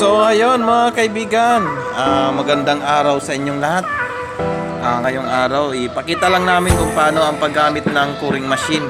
So ayun mga kaibigan, ah, magandang araw sa inyong lahat. Ah, ngayong araw, ipakita lang namin kung paano ang paggamit ng coring machine.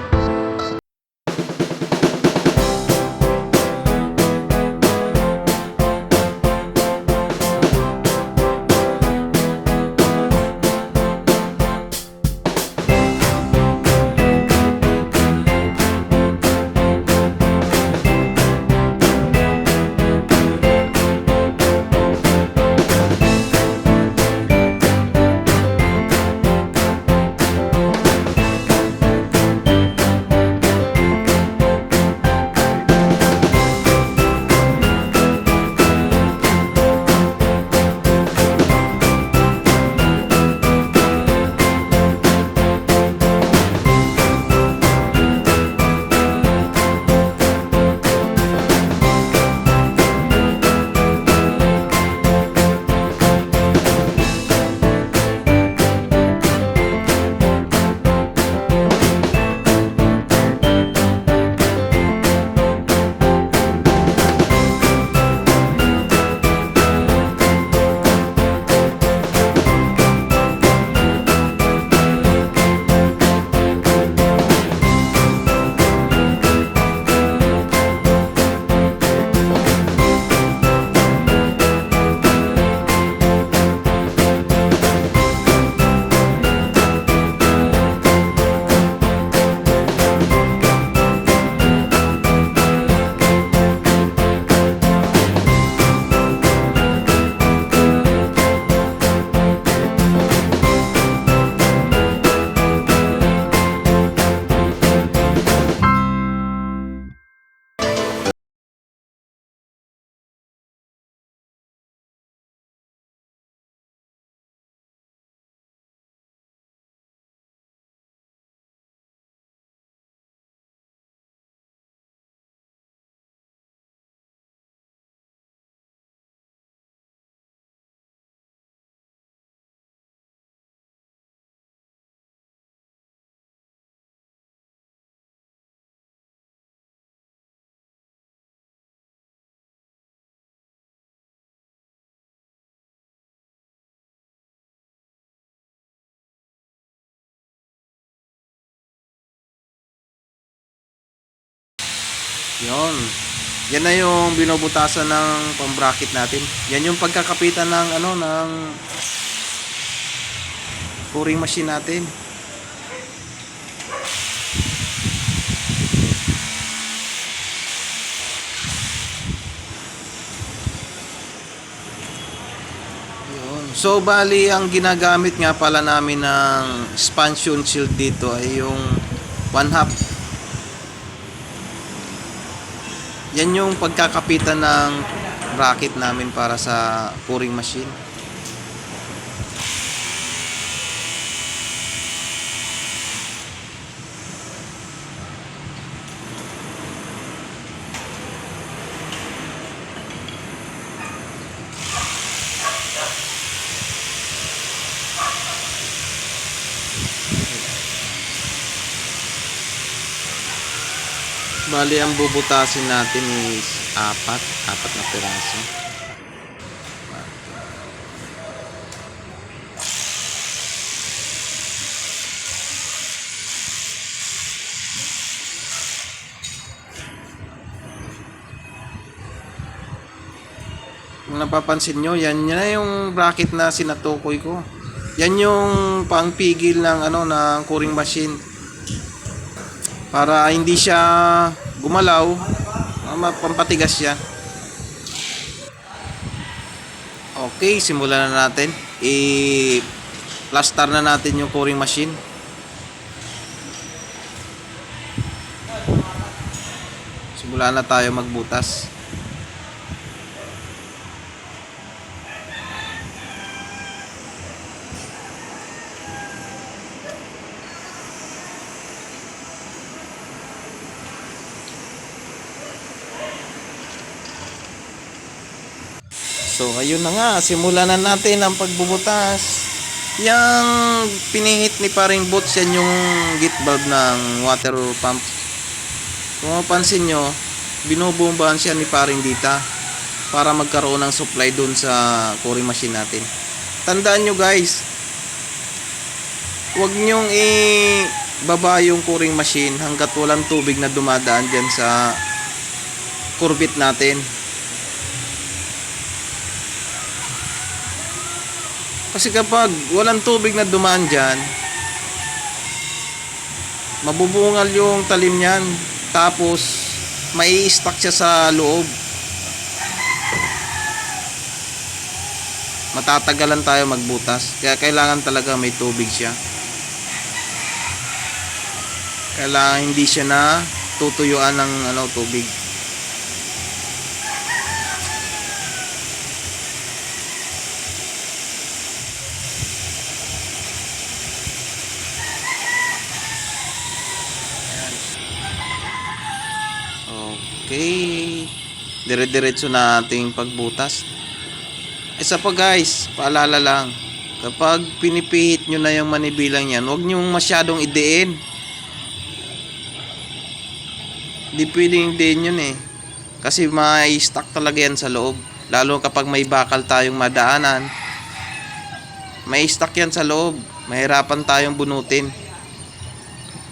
Yon. Yan na yung binubutasan ng pambracket natin. Yan yung pagkakapitan ng ano ng coring machine natin. Yun. So bali ang ginagamit nga pala namin ng expansion shield dito ay yung one half Yan yung pagkakapitan ng bracket namin para sa pouring machine. Bali, ang bubutasin natin is apat. Apat na piraso. Kung napapansin nyo, yan, yan na yung bracket na sinatukoy ko. Yan yung pangpigil ng ano ng coring machine para hindi siya gumalaw. Ah, ma- pampatigas siya. Okay simulan na natin. I plaster na natin yung coring machine. Simulan na tayo magbutas So, ayun na nga. Simulan na natin ang pagbubutas. Yang pinihit ni paring boots yan yung gate valve ng water pump. Kung mapansin nyo, binubumbahan siya ni paring dita. para magkaroon ng supply dun sa coring machine natin. Tandaan nyo guys, huwag nyong i-baba yung coring machine hanggat walang tubig na dumadaan dyan sa kurbit natin. Kasi kapag walang tubig na dumaan dyan, mabubungal yung talim niyan. Tapos, mai stuck siya sa loob. Matatagalan tayo magbutas. Kaya kailangan talaga may tubig siya. Kailangan hindi siya na tutuyuan ng ano, tubig. Okay. Dire-diretso na ating pagbutas. Isa pa guys, paalala lang. Kapag pinipihit nyo na yung manibilang yan, huwag nyo masyadong idein. Hindi pwedeng idein yun eh. Kasi may stuck talaga yan sa loob. Lalo kapag may bakal tayong madaanan. May stuck yan sa loob. Mahirapan tayong bunutin.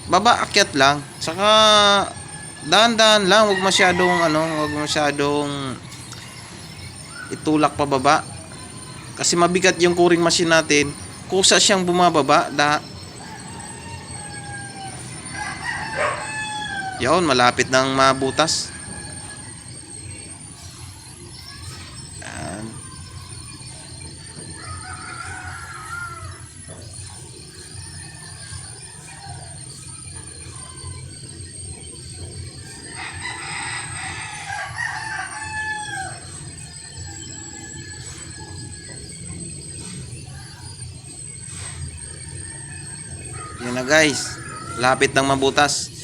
Baba, akyat lang. Saka dahan-dahan lang, huwag masyadong ano, huwag masyadong itulak pababa. Kasi mabigat yung coring machine natin. Kusa siyang bumababa. Da Yun, malapit nang mabutas. Na guys. Lapit ng mabutas.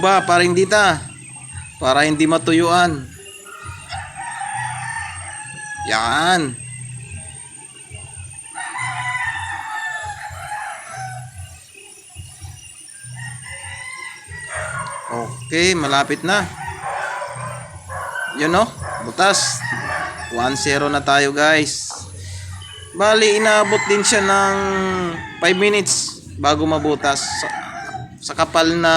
Bomba, paring dita. Para hindi matuyuan. Yan. Okay, malapit na. Yun no, butas. 1-0 na tayo guys. Bali, inaabot din siya ng 5 minutes bago mabutas. Sa kapal na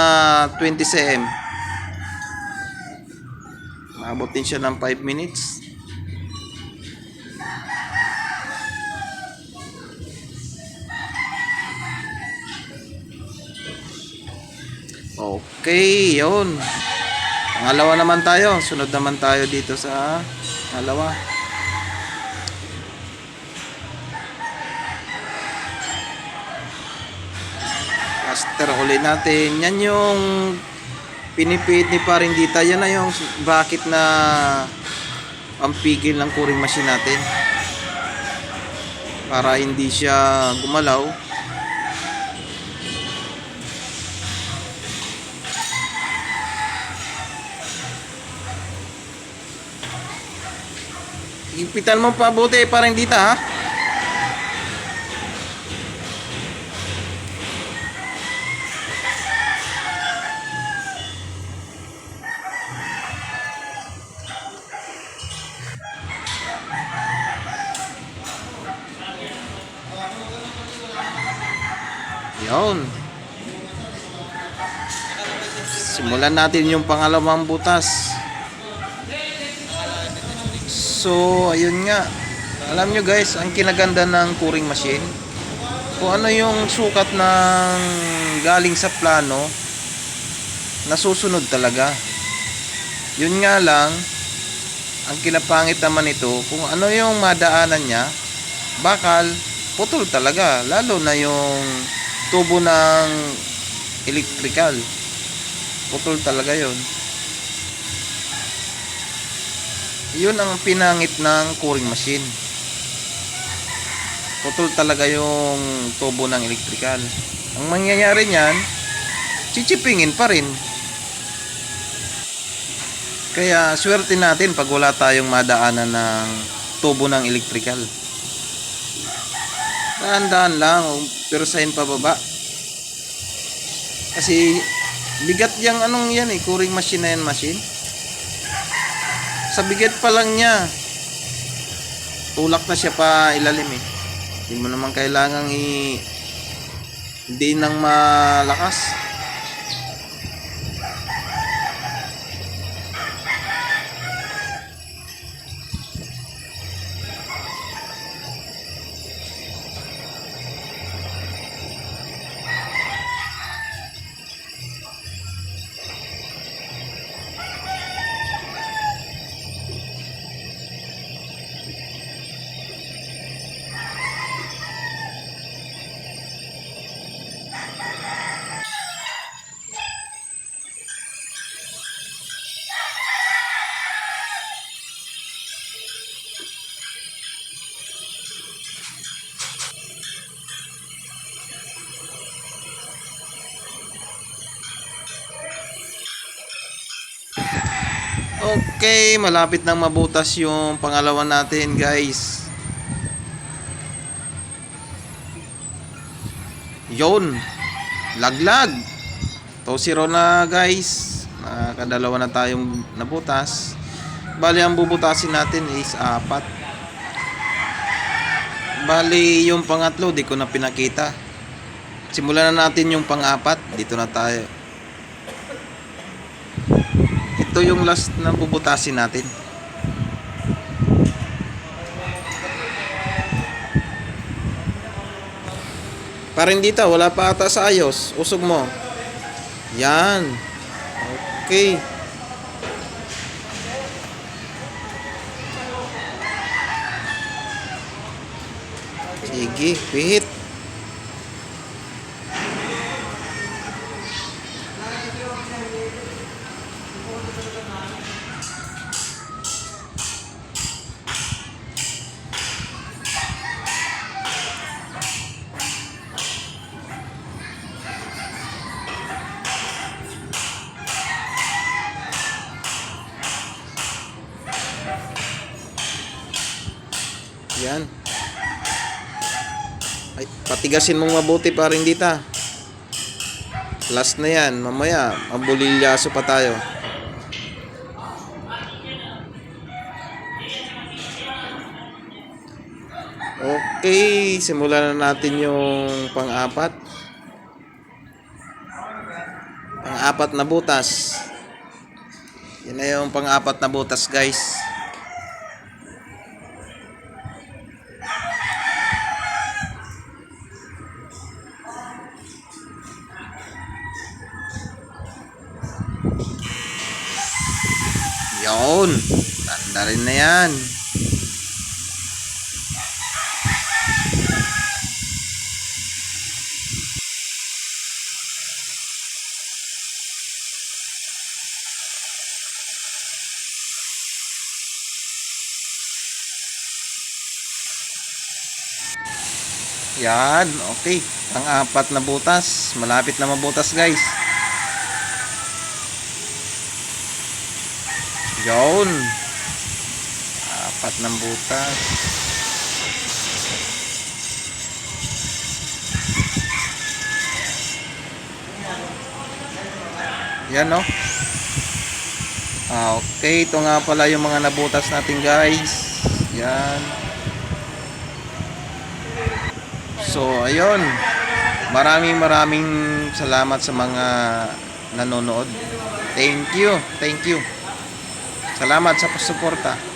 20 cm. Maabot din siya ng 5 minutes. Okay, yun. Pangalawa naman tayo. Sunod naman tayo dito sa pangalawa. Caster uli natin. Yan yung pinipit ni paring dita. Yan na yung bracket na pampigil ng coring machine natin. Para hindi siya gumalaw. Ipitan mo pa buti parang dita ha. Yun. Simulan natin yung pangalawang butas. So, ayun nga. Alam nyo guys, ang kinaganda ng coring machine, kung ano yung sukat ng galing sa plano, nasusunod talaga. Yun nga lang, ang kinapangit naman ito, kung ano yung madaanan niya, bakal, putol talaga. Lalo na yung tubo ng electrical. Putol talaga yon. Yun ang pinangit ng coring machine. Putol talaga yung tubo ng electrical. Ang mangyayari niyan, chichipingin pa rin. Kaya swerte natin pag wala tayong madaanan ng tubo ng electrical. Dahan-dahan lang, huwag pirusahin pa baba. Kasi bigat yang anong yan eh, curing machine na yan machine. Sa bigat pa lang niya, tulak na siya pa ilalim eh. Hindi mo naman kailangang i hindi nang malakas. Okay, malapit nang mabutas yung pangalawa natin, guys. Yon. Laglag. 2-0 na, guys. Nakadalawa na tayong nabutas. Bali, ang bubutasin natin is apat. Bali, yung pangatlo, di ko na pinakita. Simulan na natin yung pang-apat. Dito na tayo. Ito yung last na bubutasin natin. Parang dito, wala pa ata sa ayos. Usog mo. Yan. Okay. Sige, pihit. Ay, patigasin mong mabuti pa rin dito. Last na yan. Mamaya, mabulilyaso pa tayo. Okay, simulan na natin yung pang-apat. Pang-apat na butas. Yan na yung pang-apat na butas, guys. Yun. Tanda rin na yan. Yan, okay. Ang apat na butas. Malapit na mabutas, guys. Yun. Apat ng butas. Yan, no? Ah, okay. Ito nga pala yung mga nabutas natin, guys. Yan. So, ayun. Maraming maraming salamat sa mga nanonood. Thank you. Thank you. Salamat sa pagsuporta.